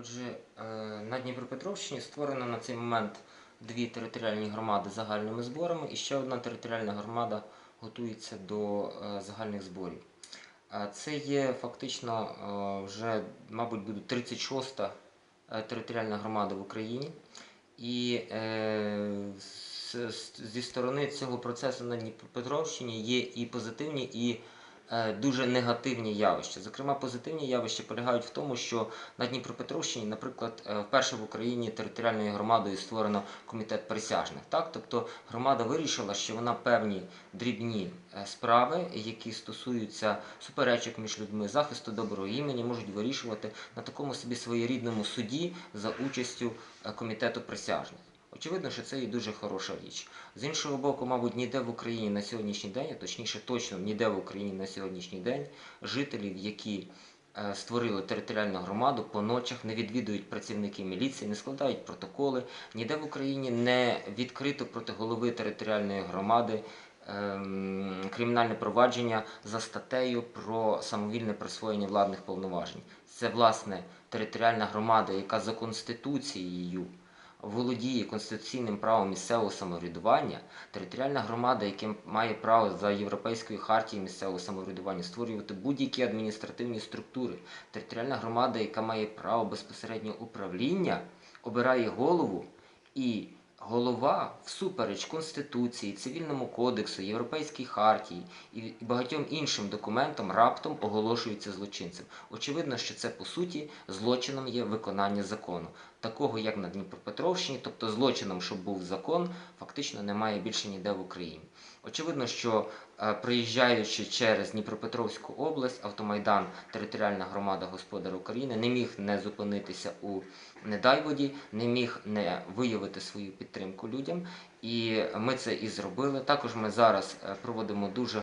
Отже, е, на Дніпропетровщині створено на цей момент дві територіальні громади загальними зборами, і ще одна територіальна громада готується до е, загальних зборів. Е, Це є фактично вже, мабуть, буде 36-та е, територіальна громада в Україні. І зі сторони цього процесу на Дніпропетровщині є і позитивні, і дуже негативні явища. Зокрема, позитивні явища полягають в тому, що на Дніпропетровщині, наприклад, е, вперше в Україні територіальною громадою створено комітет присяжних. Так? Тобто громада вирішила, що вона певні дрібні е, справи, які стосуються суперечок між людьми, захисту доброго імені, можуть вирішувати на такому собі своєрідному суді за участю е, комітету присяжних. Очевидно, що це і дуже хороша річ. З іншого боку, мабуть, ніде в Україні на сьогоднішній день, а точніше, точно ніде в Україні на сьогоднішній день жителів, які е, створили територіальну громаду, по ночах не відвідують працівники міліції, не складають протоколи. Ніде в Україні не відкрито проти голови територіальної громади ем, кримінальне провадження за статтею про самовільне присвоєння владних повноважень. Це власне територіальна громада, яка за конституцією володіє конституційним правом місцевого самоврядування, територіальна громада, яка має право за Європейською хартією місцевого самоврядування створювати будь-які адміністративні структури, територіальна громада, яка має право безпосереднього управління, обирає голову і голова всупереч Конституції, Цивільному кодексу, Європейській хартії і багатьом іншим документам раптом оголошується злочинцем. Очевидно, що це по суті злочином є виконання закону. Такого як на Дніпропетровщині, тобто злочином, щоб був закон, фактично немає більше ніде в Україні. Очевидно, що е, проїжджаючи через Дніпропетровську область, автомайдан територіальна громада Господар України не міг не зупинитися у Недайводі, не міг не виявити свою підтримку людям. І ми це і зробили. Також ми зараз е, проводимо дуже